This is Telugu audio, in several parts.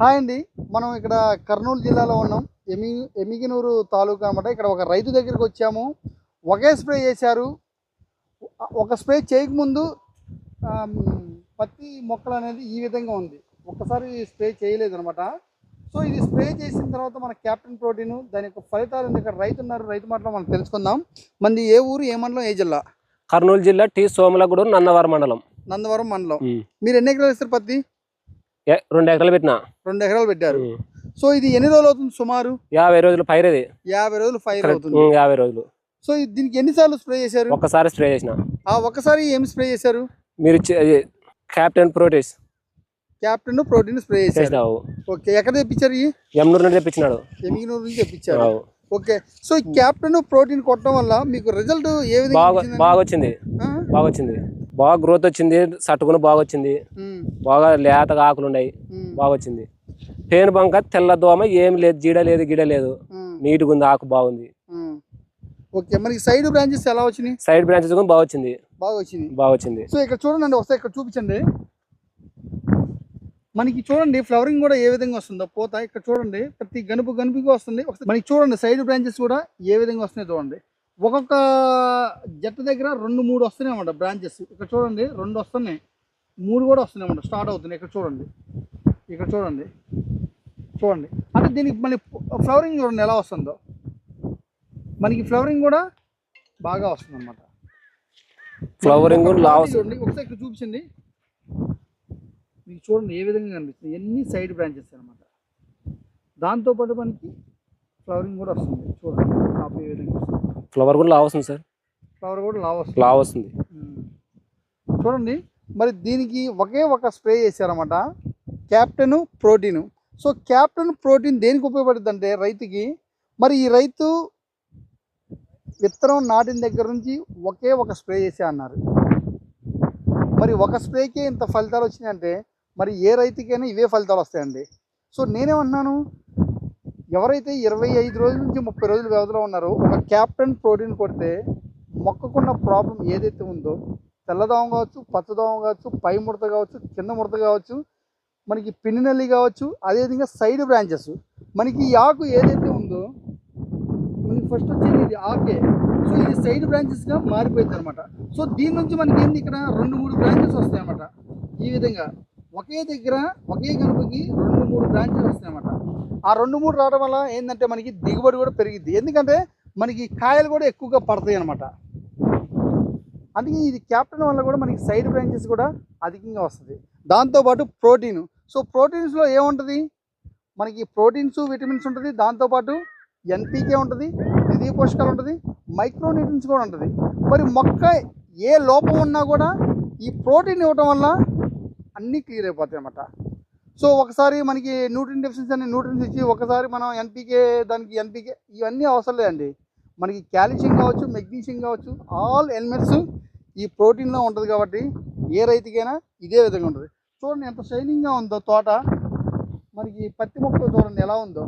హాయ్ అండి. మనం ఇక్కడ కర్నూలు జిల్లాలో ఉన్నాం. ఎమి ఎమిగినూరు తాలూకా అనమాట ఇక్కడ ఒక రైతు దగ్గరికి వచ్చాము. ఒకే స్ప్రే చేశారు. ఒక స్ప్రే చేయకముందు పత్తి మొక్కలు అనేది ఈ విధంగా ఉంది. ఒక్కసారి స్ప్రే చేయలేదు అనమాట సో ఇది స్ప్రే చేసిన తర్వాత మన క్యాప్టెన్ ప్రోటీన్ దాని యొక్క ఫలితాలు? ఇక్కడ రైతు ఉన్నారు రైతు మాటలో మనం తెలుసుకుందాం. మంది ఏ ఊరు ఏ మండలం ఏ జిల్లా? కర్నూలు జిల్లా టి సోమలగూడెం నన్నవరం మండలం. నందవరం మండలం. మీరు ఎన్ని ఎకరాలు ఇస్తారు పత్తి? రెండు ఎకరాలు పెట్టిన. రెండు ఎకరాలు పెట్టారు. సో ఇది ఎన్ని రోజులు అవుతుంది సుమారు? యాభై రోజులు పైరది యాభై రోజులు ఫైర్ అవుతుంది. యాభై రోజులు. సో దీనికి ఎన్నిసార్లు స్ప్రే చేశారు? ఒక్కసారి స్ప్రే చేసిన. ఆ ఒక్కసారి ఏం స్ప్రే చేశారు? మీరు అది captain protein. Captain protein spray చేసినావు. ఓకే ఎక్కడ తెప్పించారు ఎమ్నూరు నుండి తెప్పించినాడు. ఎమిగినూరు నుంచి తెప్పించారు. ఓకే సో ఈ క్యాప్టెన్ ప్రోటీన్ కొట్టడం వల్ల మీకు రిజల్ట్ ఏ విధంగా బాగా వచ్చింది? బాగా వచ్చింది. బాగా గ్రోత్ వచ్చింది సట్టుకుని బాగా వచ్చింది బాగా లేతగా ఆకులు ఉన్నాయి బాగా వచ్చింది పేను బంక తెల్ల దోమ ఏం లేదు జీడ లేదు గిడ లేదు. నీట్గా ఉంది ఆకు బాగుంది. ఓకే మనకి సైడ్ బ్రాంచెస్ ఎలా వచ్చినాయి? సైడ్ బ్రాంచెస్ కూడా బాగా వచ్చింది బాగా వచ్చింది బాగా వచ్చింది సో ఇక్కడ చూడండి ఒకసారి ఇక్కడ చూపించండి. మనకి చూడండి ఫ్లవరింగ్ కూడా ఏ విధంగా వస్తుందో పోత ఇక్కడ చూడండి ప్రతి గనుపు గనుపుగా వస్తుంది. మనకి చూడండి సైడ్ బ్రాంచెస్ కూడా ఏ విధంగా వస్తున్నాయి చూడండి. ఒక్కొక్క జట్టు దగ్గర రెండు మూడు వస్తున్నాయి అన్నమాట బ్రాంచెస్ ఇక్కడ చూడండి రెండు వస్తున్నాయి. మూడు కూడా వస్తున్నాయి అన్నమాట స్టార్ట్ అవుతున్నాయి. ఇక్కడ చూడండి. ఇక్కడ చూడండి. చూడంండి. అంటే దీనికి మళ్ళీ ఫ్లవరింగ్ చూడండి ఎలా వస్తుందో. మనకి ఫ్లవరింగ్ కూడా బాగా వస్తుంది అనమాట ఫ్లవరింగ్ లావ్ చూడండి. ఒకసారి ఇక్కడ చూపించండి. మీకు చూడండి ఏ విధంగా కనిపిస్తుంది. ఎన్ని సైడ్ బ్రాంచెస్ అనమాట దాంతోపాటు మనకి ఫ్లవరింగ్ కూడా వస్తుంది. చూడండి. కాపు ఏ విధంగా వస్తుంది. ఫ్లవర్ కూడా లావ్ వస్తుంది సార్. ఫ్లవర్ కూడా లావ్ వస్తుంది లావ్ వస్తుంది. చూడండి మరి దీనికి ఒకే ఒక స్ప్రే చేశారన్నమాట. Captain protein. So captain protein దేనికి ఉపయోగపడుతుంది అంటే రైతుకి మరి ఈ రైతు విత్తనం నాటిన దగ్గర నుంచి ఒకే ఒక స్ప్రే చేసే అన్నారు. మరి ఒక స్ప్రేకే ఇంత ఫలితాలు వచ్చినాయంటే మరి ఏ రైతుకైనా ఇవే ఫలితాలు వస్తాయండి. సో నేనేమన్నాను ఎవరైతే ఇరవై ఐదు రోజుల నుంచి ముప్పై రోజుల వ్యవధిలో ఉన్నారో ఒక క్యాప్టెన్ ప్రోటీన్ కొడితే మొక్కకున్న ప్రాబ్లం ఏదైతే ఉందో తెల్లదోమ కావచ్చు పచ్చదోమ కావచ్చు పై ముడత కావచ్చు కింద ముడత కావచ్చు మనకి పిన్ని నల్లి కావచ్చు అదేవిధంగా సైడ్ బ్రాంచెస్. మనకి ఈ ఆకు ఏదైతే ఉందో మనకి ఫస్ట్ వచ్చేది ఇది ఆకే. సో ఇది సైడ్ బ్రాంచెస్గా మారిపోయింది అనమాట సో దీని నుంచి మనకి ఏంది ఇక్కడ రెండు మూడు బ్రాంచెస్ వస్తాయన్నమాట. ఈ విధంగా ఒకే దగ్గర ఒకే గనుపుకి రెండు మూడు బ్రాంచెస్ వస్తాయన్నమాట. ఆ రెండు మూడు రావడం వల్ల ఏంటంటే మనకి దిగుబడి కూడా పెరిగిద్ది. ఎందుకంటే మనకి కాయలు కూడా ఎక్కువగా పడతాయి అనమాట అందుకే ఇది క్యాప్టెన్ వల్ల కూడా మనకి సైడ్ బ్రాంచెస్ కూడా అధికంగా వస్తుంది. దాంతోపాటు ప్రోటీన్. సో ప్రోటీన్స్లో ఏముంటుంది? మనకి ప్రోటీన్స్ విటమిన్స్ ఉంటుంది. దాంతోపాటు ఎన్పీకే ఉంటుంది ద్వితీయ పోషకాలు ఉంటుంది మైక్రోన్యూట్రిన్స్ కూడా ఉంటుంది. మరి మొక్క ఏ లోపం ఉన్నా కూడా ఈ ప్రోటీన్ ఇవ్వటం వల్ల అన్నీ క్లియర్ అయిపోతాయి అన్నమాట. సో ఒకసారి మనకి న్యూట్రిన్ డెఫిషియన్సీ అని న్యూట్రిన్స్ ఇచ్చి ఒకసారి మనం ఎన్పికే దానికి ఎన్పికే ఇవన్నీ అవసరం లేదండి. మనకి క్యాల్షియం కావచ్చు మెగ్నీషియం కావచ్చు ఆల్ ఎలిమెంట్స్ ఈ ప్రోటీన్లో ఉంటుంది కాబట్టి ఏ రైతుకైనా ఇదే విధంగా ఉంటుంది. చూడండి ఎంత షైనింగ్గా ఉందో తోట. మనకి పత్తి మొక్క చూడండి ఎలా ఉందో.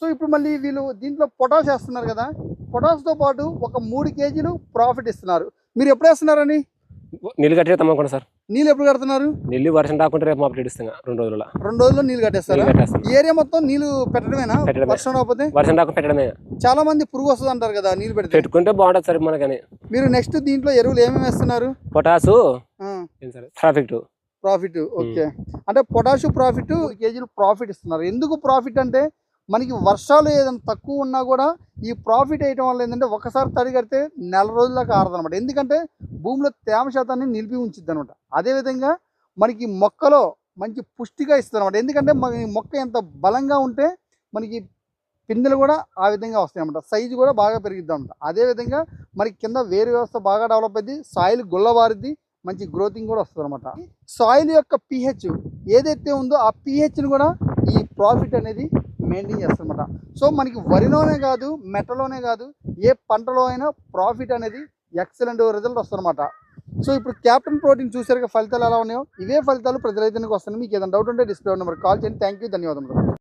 సో ఇప్పుడు మళ్ళీ వీళ్ళు దీంట్లో పొటాష్ వేస్తున్నారు కదా. పొటాష్తో పాటు ఒక మూడు కేజీలు ప్రాఫిట్ ఇస్తున్నారు. మీరు ఎప్పుడు వేస్తున్నారని నీళ్ళు కట్టే తమ్మకుండా సార్. నీళ్ళు ఎప్పుడు కడుతున్నారు? నీళ్ళు వర్షం రాకుంటే రేపు మాపు ఇస్తాం రెండు రోజుల రెండు రోజుల్లో నీళ్ళు కట్టేస్తారా? ఏరియా మొత్తం నీళ్ళు పెట్టడమేనా? పెట్టడమే. వర్షం రాకపోతే? వర్షం రాకుండా పెట్టడమే. చాలా మంది పురుగు వస్తుంది అంటారు కదా నీళ్ళు పెడితే. పెట్టుకుంటే బాగుంటుంది సార్ మనకని. మీరు నెక్స్ట్ దీంట్లో ఎరువులు ఏమేమి వేస్తున్నారు? పొటాసు ట్రాఫిక్ ప్రాఫిట్ ఓకే. అంటే పొటాష్ ప్రాఫిట్ కేజీలు ప్రాఫిట్ ఇస్తున్నారు. ఎందుకు ప్రాఫిట్ అంటే మనకి వర్షాలు ఏదైనా తక్కువ ఉన్నా కూడా ఈ ప్రాఫిట్ వేయటం వల్ల ఏంటంటే ఒకసారి తడి కడితే నెల రోజులకు దాకా ఆరదనమాట ఎందుకంటే భూమిలో తేమ శాతాన్ని నిలిపి ఉంచిద్ది అనమాట అదేవిధంగా మనకి మొక్కలో మంచి పుష్టిగా ఇస్తుంది అనమాట ఎందుకంటే మన ఈ మొక్క ఎంత బలంగా ఉంటే మనకి పిందెలు కూడా ఆ విధంగా వస్తాయి సైజు కూడా బాగా పెరిగిద్ది అనమాట అదేవిధంగా మనకి కింద వేరు వ్యవస్థ బాగా డెవలప్ అయింది సాయిల్ గుల్లబారిద్ది మంచి గ్రోతింగ్ కూడా వస్తుంది అనమాట సాయిల్ యొక్క పిహెచ్ ఏదైతే ఉందో ఆ పిహెచ్ని కూడా ఈ ప్రాఫిట్ అనేది మెయింటైన్ చేస్తారనమాట సో మనకి వరిలోనే కాదు మెట్టలోనే కాదు ఏ పంటలో అయినా ప్రాఫిట్ అనేది ఎక్సలెంట్ రిజల్ట్ వస్తుందన్నమాట. సో ఇప్పుడు క్యాప్టెన్ ప్రోటీన్ చూసారు ఫలితాలు ఎలా ఉన్నాయో ఇవే ఫలితాలు ప్రతి రైతునికి వస్తాయి మీకు ఏదైనా డౌట్ ఉంటే డిస్ప్లే నెంబర్ కాల్ చేయండి. థ్యాంక్ యూ ధన్యవాదములు.